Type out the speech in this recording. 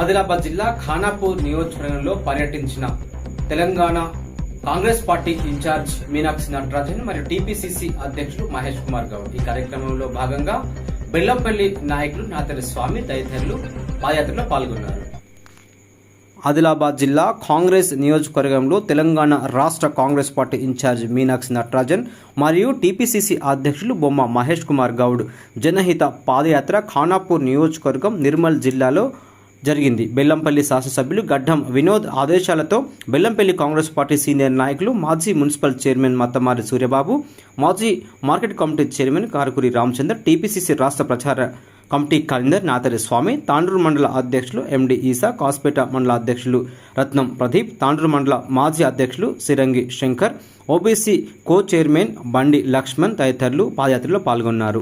ఆదిలాబాద్ జిల్లా ఖానాపూర్ నియోజకవర్గంలో పర్యటించిన తెలంగాణ కాంగ్రెస్ పార్టీ ఇన్ఛార్జ్ మీనాక్షి నటరాజన్ మరియు టీపీసీసీ అధ్యక్షుడు మహేష్ కుమార్ గౌడ్. ఈ కార్యక్రమంలో భాగంగా బెల్లంపల్లి నాయకులు నాతరి స్వామి తదితరులు పాదయాత్రలో పాల్గొన్నారు. ఆదిలాబాద్ జిల్లా కాంగ్రెస్ నియోజకవర్గంలో తెలంగాణ రాష్ట్ర కాంగ్రెస్ పార్టీ ఇన్ఛార్జ్ మీనాక్షి నటరాజన్ మరియు టీపీసీసీ అధ్యక్షులు బొమ్మ మహేష్ కుమార్ గౌడ్. జనహిత పాదయాత్ర ఖానాపూర్ నియోజకవర్గం నిర్మల్ జిల్లాలో జరిగింది. బెల్లంపల్లి శాసనసభ్యులు గడ్డం వినోద్ ఆదేశాలతో బెల్లంపల్లి కాంగ్రెస్ పార్టీ సీనియర్ నాయకులు మాజీ మున్సిపల్ చైర్మన్ మత్తమారి సూర్యబాబు మాజీ market committee chairman Karakuri Ramachandra TPCC రాష్ట్ర ప్రచార కమిటీ కలీందర్ నాతరి స్వామి తాండ్రూరు మండల అధ్యక్షులు ఎండి ఈసా కాస్పేట మండల అధ్యక్షులు రత్నం ప్రదీప్ తాండ్రూరు మండల మాజీ అధ్యక్షులు Sirangi Shankar OBC co chairman Bandi Lakshman తదితరులు పాదయాత్రలో పాల్గొన్నారు.